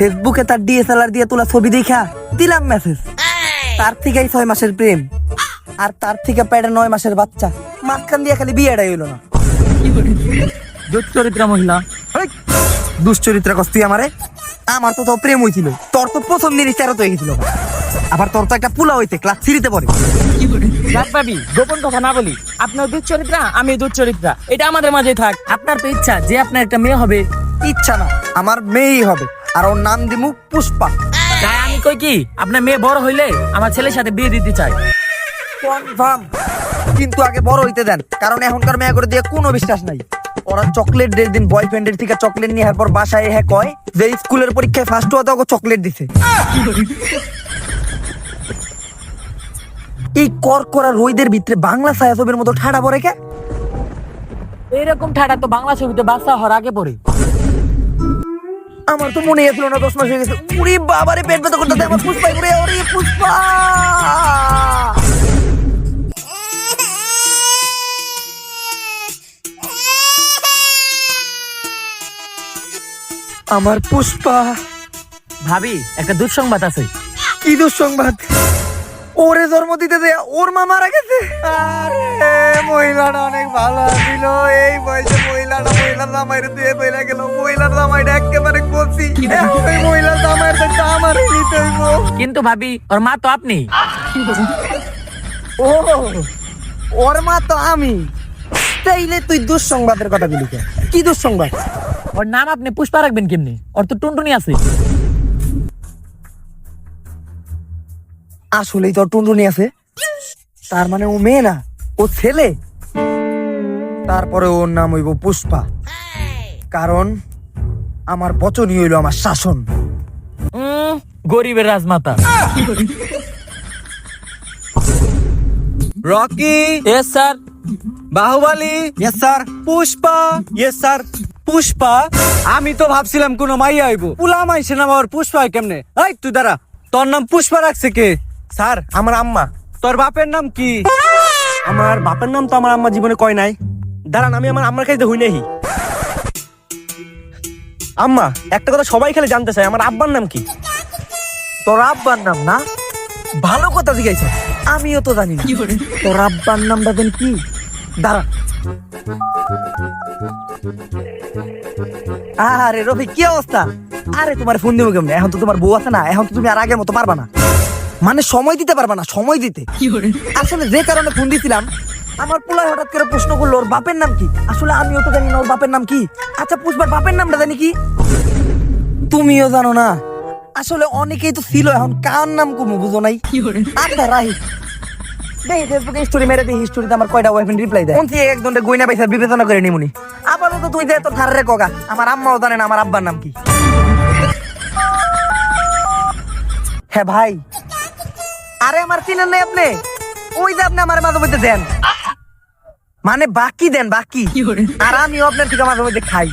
ফেসবুকে তার ডিএসএলআর দিয়ে তোলা ছবি দেখা দিলাম মেসেজ তার থেকেই ছয় মাসের প্রেম। আর তার থেকে পেটে নয় মাসের বাচ্চা। মাঝখান দিয়ে খালি বিয়েটাই হইল না। দুশ্চরিত্রা মহিলা। দুশ্চরিত্রা কস তুই আমারে? আমার তো তো প্রেম হইছিল। তোর তো প্রথম দিনই তেরো তো গেছিল। আবার তোর তো একটা পুলা হইতে ক্লাস থ্রিতে পড়ে। যাক ভাবি গোপন কথা না বলি আপনার দুশ্চরিত্রা আমি দুশ্চরিত্রা। এটা আমাদের মাঝে থাক। আপনার তো ইচ্ছা যে আপনার একটা মেয়ে হবে। ইচ্ছা না আমার মেয়েই হবে। আর ওর নাম দিমু পুষ্পা। তাই আমি কই কি আপনার মেয়ে বড় হইলে আমার ছেলের সাথে বিয়ে দিতে চাই। কনফার্ম কিন্তু আগে বড় হইতে দেন কারণ এখনকার মেয়ে করে দিয়ে কোনো বিশ্বাস নাই। ওরা চকলেট ডে দিন বয়ফ্রেন্ডের থেকে চকলেট নিয়ে পর বাসায় হ্যাঁ কয় যে স্কুলের পরীক্ষায় ফার্স্ট হওয়া ওকে চকলেট দিছে। এই কর করা রইদের ভিতরে বাংলা ছায়াছবির মতো ঠাড়া পড়ে কে? এইরকম ঠাডা তো বাংলা ছবিতে বাচ্চা হওয়ার আগে পড়ে। আমার তো মনে আসলো না দশ মাস হয়ে গেছে। উরে বাবারে পেট ব্যথা করতে আমার পুষ্পা উড়ে ওরে পুষ্পা! আমার পুষ্পা। ভাবি একটা দুঃসংবাদ আছে। কি দুঃসংবাদ? ওরে জন্ম দিতে দেয়া ওর মা মারা গেছে। আরে মহিলাটা অনেক ভালো ছিল এই বয়সে মহিলাটা মহিলার জামাইরে দিয়ে বইলা গেল। মহিলার জামাইটা একেবারে কচি। এই মহিলার জামাইয়ের তো আমারই নিতে হইব কিন্তু ভাবি ওর মা তো আপনি। ও ওর মা তো আমি। তাইলে তুই দুঃসংবাদের কথা বলি? কি দুঃসংবাদ? ওর নাম আপনি পুষ্পা রাখবেন কেমনি? ওর তো টুনটুনি আছে। আসলেই তোর টুনটুনি আছে। তার মানে ও মেয়ে না ও ছেলে। তারপরে ওর নাম হইব পুষ্পা। কারণ আমার বচনই হইল আমার শাসন। গরিবের রাজমাতা। Rocky? Yes sir Baahubali? Yes sir Pushpa? Yes sir Pushpa? আমি তো ভাবছিলাম কোন মাইয়া হইব। পুলা মাইছে নাম আবার পুষ্পা হয় কেমনে? এই তুই দাঁড়া। তোর নাম পুষ্পা রাখছে কে? স্যার, আমার আম্মা। তোর বাপের নাম কি? আমার বাপের নাম তো আমার আম্মা জীবনে কয় নাই। দাঁড়ান, আমি আমার আম্মার কাছে হই নাই আম্মা, একটা কথা সবাই খালি জানতে চায়, আমার আব্বার নাম কি? তোর আব্বার নাম না? ভালো কথা জিজ্ঞাসা। আমিও তো জানি না। তোর আব্বার নামটা দেন কি? দাঁড়া। আরে রফি কি অবস্থা? আরে তোমার ফোন দিব কেমনে? এখন তো তোমার বউ আছে না, এখন তো তুমি আর আগের মতো পারবা না। মানে সময় দিতে পারবা না সময় দিতে। আসলে যে কারণে ফোন দিছিলাম আমার পোলায় হঠাৎ করে প্রশ্ন করল ওর বাপের নাম কি? আসলে আমিও তো জানি না ওর বাপের নাম কি? আচ্ছা পুষ্পার বাপের নামটা জানি কি? তুমিও জানো না। আসলে অনেকেই তো ছিল এখন কার নাম কমু বুঝো নাই? আচ্ছা রাহি। দেখি ফেসবুকে স্টোরি মেরে দিই হিস্টোরিতে আমার কয়টা ওয়াইফ্রেন্ড রিপ্লাই দেয়। কোন থেকে দণ্ডে গয়না বিবেচনা করে নিমুনি। আপাতত তুই দে তোর ধারে কগা। আমার আম্মাও জানে না আমার আব্বার নাম কি। হ্যাঁ ভাই আরে আমার চিনেন নাই আপনি? ওই যে আপনি আমার মাঝে মধ্যে দেন। মানে বাকি দেন বাকি। আর আমিও আপনার থেকে মাঝে মধ্যে খাই।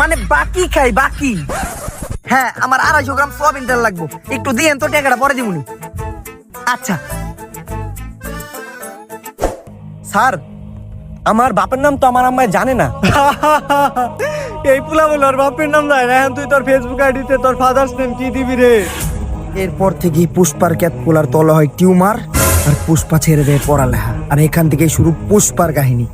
মানে বাকি খাই বাকি। হ্যাঁ আমার আড়াইশো গ্রাম সোয়াবিন তেল লাগবো। একটু দিয়েন তো টাকাটা পরে দিবনি আচ্ছা। স্যার আমার বাপের নাম তো আমার আম্মায় জানে না। এই পুলা বলে ওর বাপের নাম নাই এখন তুই তোর ফেসবুক আইডিতে তোর ফাদার্স নেম কি দিবি রে? এরপর থেকে পুষ্পার ক্যাতকুলার তলা হয় টিউমার আর পুষ্পা ছেড়ে দেয় পড়ালেখা। আর এখান থেকে শুরু পুষ্পার কাহিনী।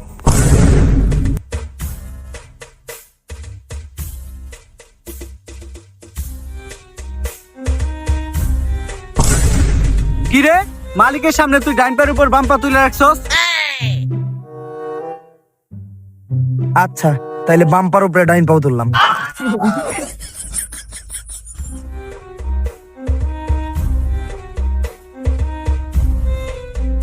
কি রে মালিকের সামনে তুই ডাইন পায়ের উপর বাম্পা তুলে রাখছস? আচ্ছা তাইলে বাম্পার উপরে ডাইন পাও তুললাম।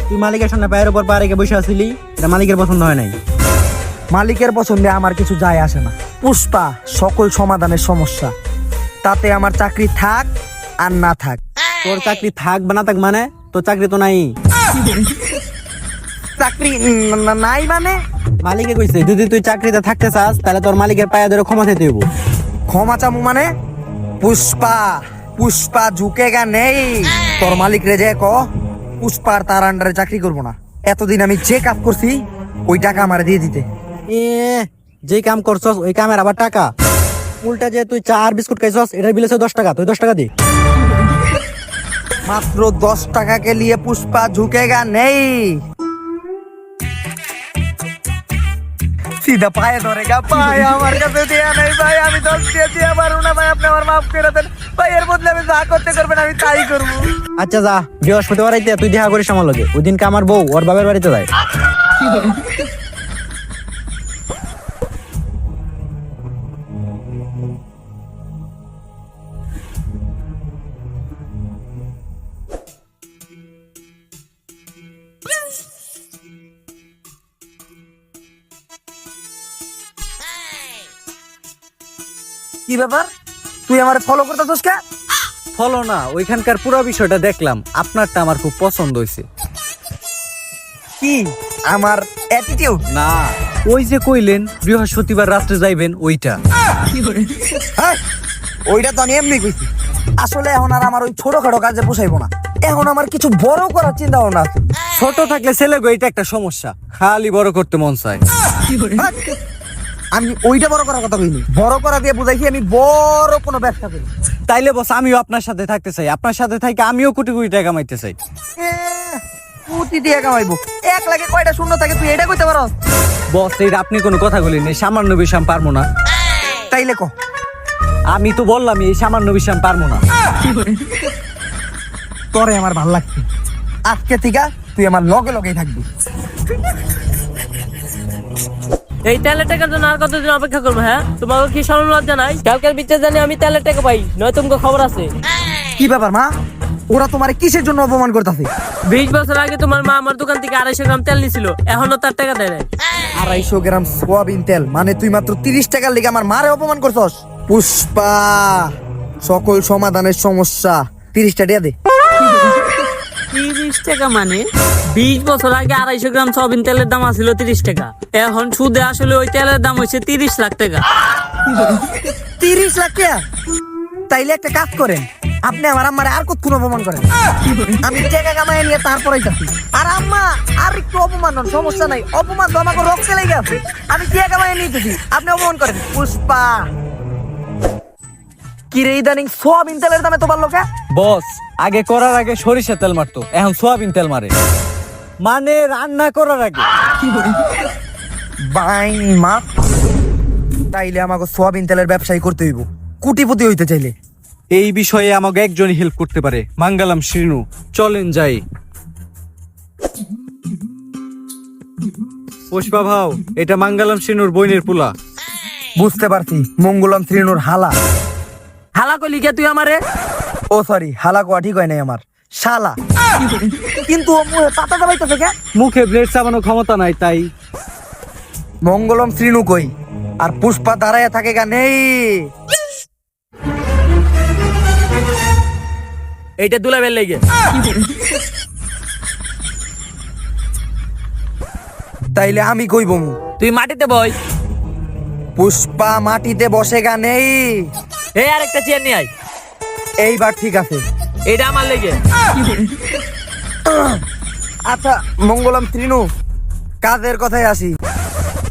তুই মালিকের সামনে পায়ের উপর পা রেখে বসে আছিলি? এটা মালিকের পছন্দ হয় নাই? মালিকের পছন্দে আমার কিছু যায় আসে না। পুষ্পা সকল সমাধানের সমস্যা। তাতে আমার চাকরি থাক আর না থাক। তোর চাকরি থাক বা না থাক মানে? তোর চাকরি তো নাই। চাকরি নাই মানে? মালিকে কইছে যদি তুই চাকরিতে থাকতে চাস তাহলে তোর মালিকের পায়ে ধরে ক্ষমা চাইতে হইব। ক্ষমা চামু মানে? পুষ্পা পুষ্পা ঝুঁকেগা নেই। তোর মালিক রে যে ক পুষ্পার তার আন্ডারে চাকরি করব না। এতদিন আমি যে কাজ করছি ওই টাকা আমার দিয়ে দিতে। এ যে কাম করছস ওই কামের আবার টাকা। উল্টা যে তুই চা আর বিস্কুট খাইছস এটার বিলেছে দশ টাকা তুই দশ টাকা দি। মাত্র দশ টাকাকে নিয়ে পুষ্পা ঝুঁকেগা নেই। সিধা পায়ে ধরে গা ভাই আমার কাছে দেয়া নাই ভাই আমি দশ দিয়ে দিয়ে পারব ভাই আপনি আমার মাফ করে দেন। ভাই এর বদলে আমি যা করতে করবেন আমি তাই করব। আচ্ছা যা বৃহস্পতিবার তুই দেখা করিস আমার লগে। ওদিনকে আমার বউ ওর বাবার বাড়িতে যায়। কি ব্যাপার? তুই আমার ফলো করতেছস কে? ফলো না ওইখানকার পুরো বিষয়টা দেখলাম। আপনারটা আমার খুব পছন্দ হয়েছে কি? আমার অ্যাটিটিউড না ওই যে কইলেন বৃহস্পতিবার রাত্রে যাইবেন ওইটা। হ্যাঁ ওইটা তো আমি এমনি কইছি। আসলে এখন আর আমার ওই ছোটখাটো কাজে পোষাইবো না। এখন আমার কিছু বড় করার চিন্তা ভাবনা আছে। ছোট থাকলে ছেলে গো এটা একটা সমস্যা। খালি বড় করতে মন চায়। হ্যাঁ, আমি ওইটা বড় করার কথা কইনি। বড় করা দিয়ে বুঝাইছি আমি বড় কোনো ব্যবসা করি তাইলে বস আমিও আপনার সাথে থাকতে চাই। আপনার সাথে থাকি আমিও কোটি কোটি টাকা কামাইতে চাই। কোটি দিয়ে কামাইবো এক লাগে কয়টা শূন্য থাকে তুই এটা কইতে পারো বস এইটা আপনি কোনো কথা বলিনি সামান্য বিষয় পারব না। তাইলে কো? আমি তো বললাম এই সামান্য বিষয় পারব না। তোরে আমার ভালো লাগছে। আজকে থেকে তুই আমার লগে লগেই থাকবি। এই তেলের টাকার জন্য আর কতদিন অপেক্ষা করব হ্যাঁ? তোমাকে কি সরল লজ্জা নাই কালকের বিচ্ছে জানি আমি তেলের টাকা পাই নয় তোমাকে খবর আছে। কি ব্যাপার মা? ওরা তোমার কিসের জন্য অপমান করতেছে? বিশ বছর আগে তোমার মা আমার দোকান থেকে আড়াইশো গ্রাম তেল নিছিল এখনও তার টাকা দেয় নাই। আড়াইশো গ্রাম সোয়াবিন তেল মানে তুই মাত্র তিরিশ টাকার লেগে আমার মারে অপমান করছস? পুষ্পা সকল সমাধানের সমস্যা তিরিশটা দিয়ে দে। তিরিশ টাকা মানে? বিশ বছর আগে আড়াইশো গ্রাম সয়াবিন তেলের দাম আছিল তিরিশ টাকা। এখন সুদে আসলে ওই তেলের দাম হচ্ছে তিরিশ লাখ টাকা। তিরিশ লাখ টাকা? তাইলে একটা কাজ করেন, আপনি আমার আম্মারে আর কতক্ষণ অপমান করেন? আমি টাকা কামাই নিয়ে তারপরেই যাচ্ছি আর আম্মা, আর একটু অপমান হন, সমস্যা নাই। অপমান তো আমাকে রক্তে লেগে আছে। আমি টাকা কামাই নিতেছি আপনি অপমান করেন। পুষ্পা! কি রে ইদানিং সোয়াবিন তেলের দামে তো পারল কে? বস আগে করার আগে সরিষা তেল মারতো এখন সোয়াবিন তেল মারে। মানে রান্না করার আগে। বাই মা তাইলে আমাকে সোয়াবিন তেলের ব্যবসায়ী করতে হইব। কুটিপতি হইতে চাইলে। এই বিষয়ে আমাকে একজনই হেল্প করতে পারে মাঙ্গালাম শ্রীনু। চলেন যাই। পুষ্পা ভাও এটা মাঙ্গালাম শ্রীনুর বইনের পোলা। বুঝতে পারছি মঙ্গলম শ্রীনুর হালা। হালা কলি কে তুই আমারে? ও সরি হালা কোয়া ঠিক হয় নাই আমার। শালা। কিন্তু ও মুখে পাতা দাবাইতেছে কে? মুখে ব্লেড চাবানোর ক্ষমতা নাই তাই। মঙ্গলম শ্রীনু কই? আর পুষ্পা দাঁড়ায় থাকে গা নেই। এইটা দুলাবের লেগে। তাইলে আমি কইব মু তুই মাটিতে বই পুষ্পা মাটিতে বসে গা নেই। এই আরেকটা চেয়ার নিয়ে আয়। এইবার ঠিক আছে। এটা আমার লেগে। আচ্ছা মঙ্গলম শ্রীনু কাজের কথায় আসি।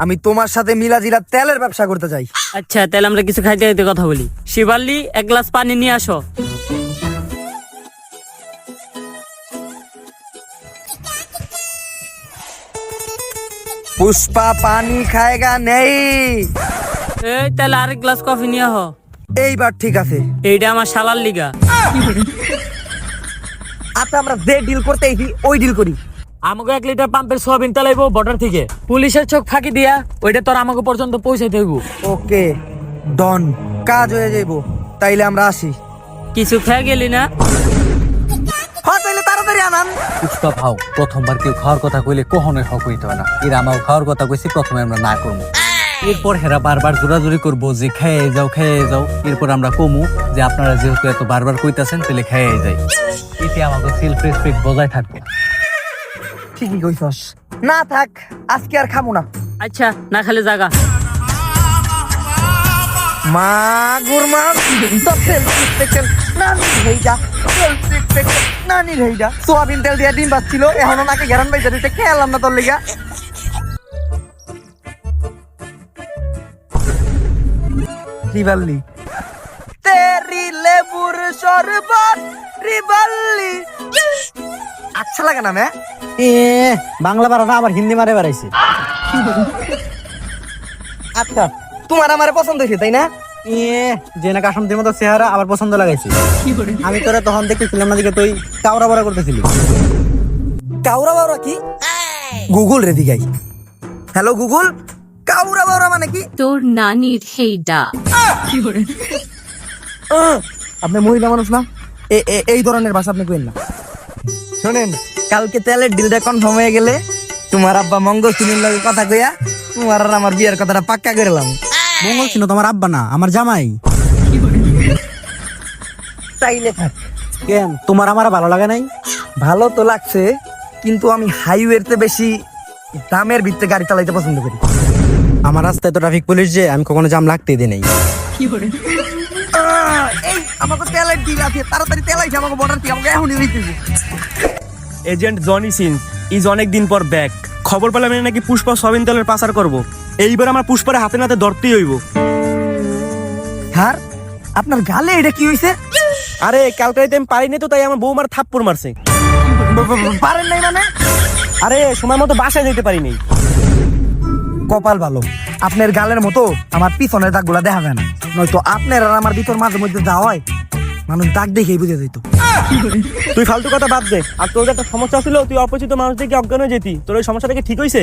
আমি তোমার সাথে মিলাজিলা তেলের ব্যবসা করতে চাই। আচ্ছা তাহলে আমরা কিছু খাইতে খাইতে কথা বলি। শিবাল্লি এক গ্লাস পানি নিয়ে আসো। পুষ্পা পানি খায়গা নেই। এই তাহলে আরেক গ্লাস কফি নিয়ে আহ। এইবার ঠিক আছে। এইটা আমার শালার লিগা। আচ্ছা আমরা যে ডিল করতে আইছি ওই ডিল করি। আমাকে এক লিটার পাম্পের সোয়াবিন তেলাইবো বর্ডার থেকে। পুলিশের চোখ ফাঁকি দিয়া ওইটা তোর আমাকে পর্যন্ত পৌঁছাইতে হইব। ওকে ডন কাজ হয়ে যাইব। তাইলে আমরা আসি। কিছু খেয়ে গেলি না? হ্যাঁ তাইলে তাড়াতাড়ি আনান। পুষ্পা ভাও প্রথমবার কেউ খাওয়ার কথা কইলে কখনোই হক হইতে হয় না। এর আমার খাওয়ার কথা কইছি প্রথমে আমরা না করব এরপর হেরা বারবার জোরাজুরি করব যে খেয়ে যাও খেয়ে যাও। এরপর আমরা কমু যে আপনারা যেহেতু এত বারবার কইতাছেন তাহলে খেয়ে যাই। এতে আমাকে সেলফ রেসপেক্ট বজায় থাকবে। ঠিকই কইছস। না থাক আজকে আর খামু না। আচ্ছা না খালে জাগা। মা গুরমা তেল তেল নানি হেইডা তেল তেল নানি হেইডা সোয়াবিন তেল দিয়া ডিম বাচ্ছিল এখনও নাকি গ্যারান বাইজা দিতে খেয়ালাম না তোর লিগা। রিবাল্লি তেরি লেবুর শরবত রিবাল্লি আচ্ছা লাগে না মে এ বাংলা পারা না আবার হিন্দি মারে বেড়াইছে। আচ্ছা তোমার আমার পছন্দ হয়েছে তাই না? এ যে না কাসমতির মতো চেহারা আবার পছন্দ লাগাইছে। আমি তোরা তখন দেখতেছিলাম না দিকে তুই কাউরা বড়া করতেছিলি। কাউরা বাউরা কি? গুগল রে দিগাই। Hello Google? কাউরা বাউরা মানে কি? তোর নানির হেইডা। আপনি মহিলা মানুষ না? এই ধরনের ভাষা আপনি কইেন না। শোনেন কালকে তেলের ডিলটা কনফার্ম হয়ে গেলে তোমার আব্বা মঙ্গল সুনীল লগে কথা কইয়া তোমার আর আমার বিয়ের কথাটা পাক্কা করলাম মঙ্গল ছিল তোমার আব্বা না আমার জামাই। তাইলে থাক। কেন? তোমার আমার ভালো লাগে নাই? ভালো তো লাগছে কিন্তু আমি হাইওয়েতে বেশি দামের ভিত্তিতে গাড়ি চালাইতে পছন্দ করি। আমার রাস্তায় তো ট্রাফিক পুলিশ যে আমি কখনো জাম লাগতে দিই নাই। আহ, এই আমাকে তেলের ডিল আছে তাড়াতাড়ি তেল আইছে আমাকে বর্ডার থেকে আমাকে এখনই হইতেছে এজেন্ট জনি সিন্স ইজ অনেক দিন পর ব্যাক খবর পেলাম এ নাকি পুষ্পা সবিন তেলের পাচার করব। এইবার আমার পুষ্পারে হাতে নাতে ধরতেই হইব। স্যার আপনার গালে এটা কি হইছে? আরে কালকে রাতে আমি পারিনি তো তাই আমার বৌমার থাপ্পড় মারছে। পারেন নাই মানে? আরে সময় মতো বাসায় যেতে পারিনি কপাল ভালো। আপনার গালের মতো আমার পিছনের দাগগুলা দেখা যায় না। নয়তো আপনার আর আমার ভিতর মাঝে মধ্যে যা হয় মানুষ দাগ দেখেই বুঝে যেত। তুই ফালতু কথা বাদ দে। আর তোর একটা সমস্যা ছিল তুই অপরিচিত মানুষ দেখে অজ্ঞান হয়ে যেতি। তোর ওই সমস্যাটা কি ঠিক হয়েছে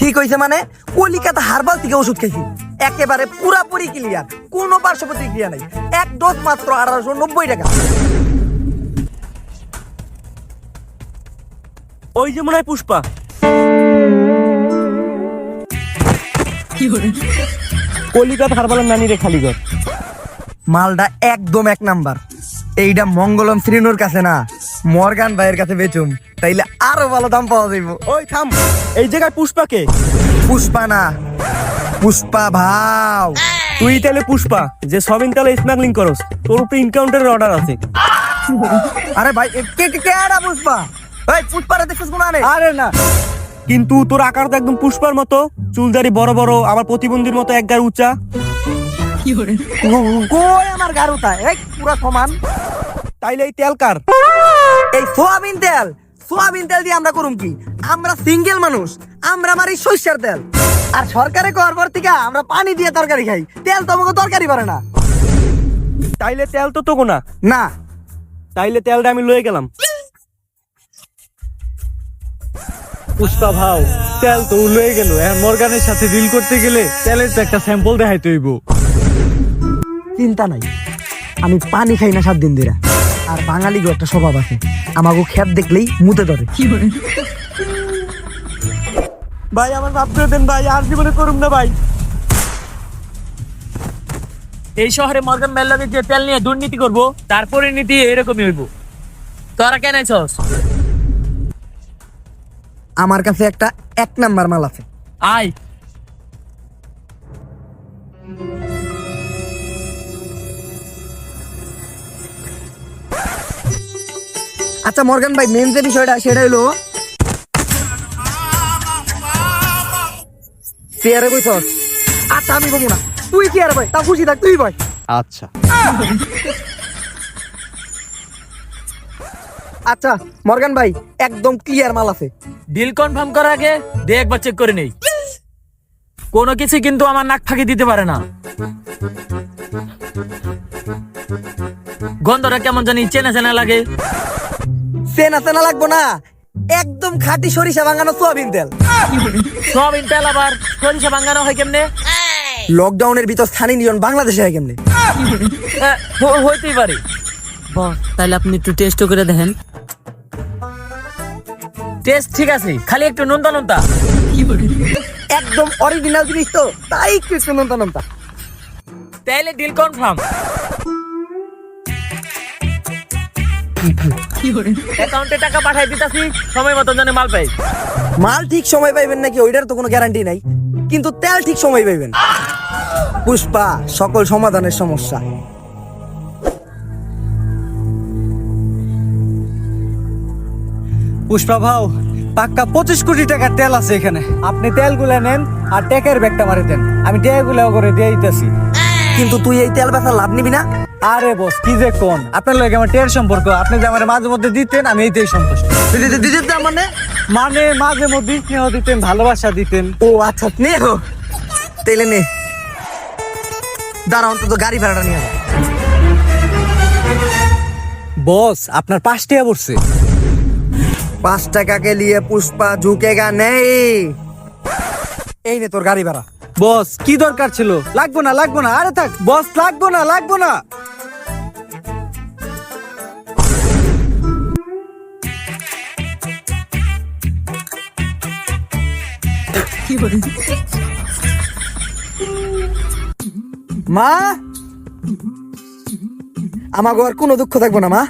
ঠিক হয়েছে মানে কলিকাতা হারবাল থেকে ওষুধ খাইছি একেবারে পুরাপুরি ক্লিয়ার কোনো পার্শ্ব প্রতিক্রিয়া নাই। এক ডোজ মাত্র আঠারোশো নব্বই টাকা। ওই যে মনে হয় পুষ্পা। কলিকাতা হারবালের নানি রে খালিগর মালটা একদম এক নাম্বার। এইটা মঙ্গলম শ্রীনুর কাছে না মর্গান ভাইয়ের কাছে বেচুম। তাইলে আরও ভালো দাম পাওয়া যাইব। ওই থাম। এই জায়গায় পুষ্পাকে পুষ্পা না। পুষ্পা ভাও। তুই তাহলে পুষ্পা যে সবিন তাহলে স্মাগলিং করস তোর উপরে ইনকাউন্টারের অর্ডার আছে। আরে ভাই কে কে পুষ্পা? ভাই পুষ্পারে দেখছিস কোন আরে না। কিন্তু তোর আকার তো একদম পুষ্পার মতো। চুলদারি বড় বড় আবার প্রতিবন্ধীর মতো এক গায়ে উঁচা। কই আমার গারুটা এই পুরা সমান। তাইলে এই তেল কার? এই সোয়াবিন তেল। সোয়াবিন তেল দিয়ে আমরা করুম কি? আমরা সিঙ্গেল মানুষ আমরা মারি সরিষার তেল। আর সরকারে করার পর থেকে আমরা পানি দিয়ে তরকারি খাই। তেল তো আমাকে তরকারি পারে না। তাইলে তেল তো তোগো না? না। তাইলে তেলটা আমি লয়ে গেলাম। পুষ্পা ভাও তেল তো লয়ে গেল। এখন মর্গানের সাথে ডিল করতে গেলে তেলের তো একটা স্যাম্পল দেখাইতে হইব। চিন্তা নাই। আমি পানি খাই না সাত দিন ধরে। আর বাঙালি একটা স্বভাব আছে। আমাকে খেত দেখলেই মুতে ধরে। ভাই আমার মাফ করে দেন ভাই আর জীবনে করুম না ভাই। এই শহরে মর্গান মেল্লাকে যে তেল নিয়ে দুর্নীতি করব তারপরে নীতি এরকমই হইব। তোরা কেন আইছস? আমার কাছে একটা এক নাম্বার মাল আছে। আয়। আচ্ছা মর্গান ভাই মেন যে বিষয়টা সেটা হলো চেয়ারে কইছস আচ্ছা আমি বলব না। তুই চেয়ারে ভাই তা খুশি থাক তুই ভাই আচ্ছা। আচ্ছা মর্গান ভাই একদম ক্লিয়ার মাল আছে। ডিল কনফার্ম করার আগে দে একবার চেক করে নেই। কোনো কিছু কিন্তু আমার নাক ফাঁকি দিতে পারে না। গন্ধটা কেমন জানি চেনা চেনা লাগে। সেনা সেনা লাগবো না একদম খাঁটি সরিষা ভাঙানো সোয়াবিন তেল। সোয়াবিন তেল আবার সরিষা ভাঙ্গানো হয় কেমনে? লকডাউনের ভিতর স্থানীয় নিয়ন বাংলাদেশে হয় কেমনে? হইতেই পারে। বস তাহলে আপনি একটু টেস্ট করে দেখেন। টেস্ট ঠিক আছে খালি একটু নুনতা নুনতা একদম অরিজিনাল জিনিস তো তাই একটু নন্তা নন্তা তাইলে ডিল কনফার্ম অ্যাকাউন্টে টাকা পাঠাই দিতাছি সময় মতো জানে মাল পাই। মাল ঠিক সময় পাইবেন নাকি ওইটার তো কোনো গ্যারান্টি নাই। কিন্তু তেল ঠিক সময় পাইবেন। পুষ্পা সকল সমাধানের সমস্যা। পুষ্পা ভাও পাক্কা পঁচিশ কোটি টাকার তেল আছে এখানে। আপনি তেলগুলা নেন আর টেকের ব্যাগটা মারে দেন। আমি টেগুলা করে দিয়ে দিতেছি কিন্তু তুই এই তেল বেচা লাভ নিবি না? আরে বস কি যে কোন? আপনার লগে আমার টের সম্পর্ক। আপনি যে আমার মাঝে মধ্যে দিতেন আমি এইটাই সন্তুষ্ট। দিদি মানে? মানে মাঝে মধ্যে স্নেহ দিতেন ভালোবাসা দিতেন। ও আচ্ছা নে হো তেলে নে। দাঁড়া অন্তত গাড়ি ভাড়াটা নিয়ে বস আপনার পাঁচটিয়া পড়ছে। পাঁচ টাকা কে লিয়ে পুষ্পা ঝুঁকেগা নেই। এই নে তোর গাড়ি ভাড়া। বস কি দরকার ছিল? লাগবো না লাগবো না আরে থাক। বস লাগবো না লাগবো না। মা? আমাকে আর কোনো দুঃখ থাকব না মা।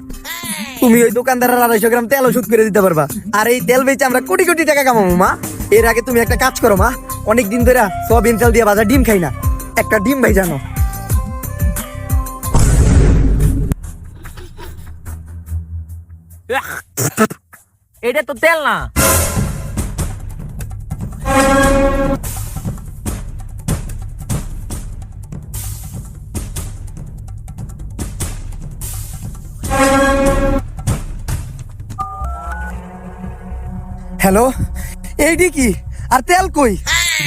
তুমি ওই দোকানদারের আড়াইশো গ্রাম তেল ওষুধ করে দিতে পারবা। আর এই তেল বেচে আমরা কোটি কোটি টাকা কামাবো, মা। এর আগে তুমি একটা কাজ করো, মা। অনেক দিন ধরে সয়াবিন তেল দিয়ে বাজার ডিম খাই না। একটা ডিম ভাই জানো। এটা তো তেল না। হ্যালো এইটি কি? আর তেল কই?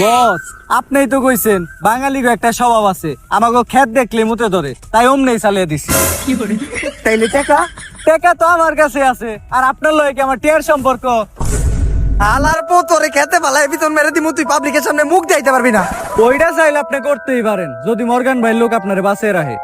বস আপনিই তো কইছেন বাঙালির একটা স্বভাব আছে। আমাকে খেত দেখলে মুতে ধরে তাই অমনেই চালিয়ে দিছি। তাইলে টাকা? টাকা তো আমার কাছে আছে আর আপনার লয় কি আমার টিয়ার সম্পর্ক? আলার পো তোরে খেতে পালাই বিতন মেরে দিমু তুই পাবলিকের সামনে মুখ দিতে পারবি না। ওইটা চাইলে আপনি করতেই পারেন যদি মর্গান ভাই লোক আপনার বাসে রাখে।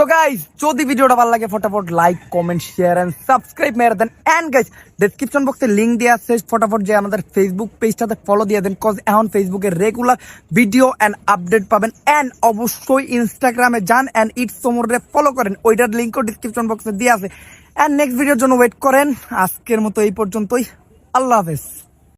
সো গাইস যদি ভিডিওটা ভালো লাগে, ফটাফট like comment share and subscribe মেরে দেন। এন্ড গাইস ডেসক্রিপশন বক্সে লিংক দেওয়া আছে। ফটাফট যে আমাদের ফেসবুক পেজটাতে ফলো দিয়ে দেন কজ এখন ফেসবুকে রেগুলার ভিডিও অ্যান্ড আপডেট পাবেন। অ্যান্ড অবশ্যই ইনস্টাগ্রামে যান এন্ড ইট সোমরে ফলো করেন। ওইটার লিঙ্কও ডিসক্রিপশন বক্সে দেওয়া আছে। এন্ড নেক্সট ভিডিওর জন্য ওয়েট করেন। আজকের মতো এই পর্যন্তই। আল্লাহ হাফেজ।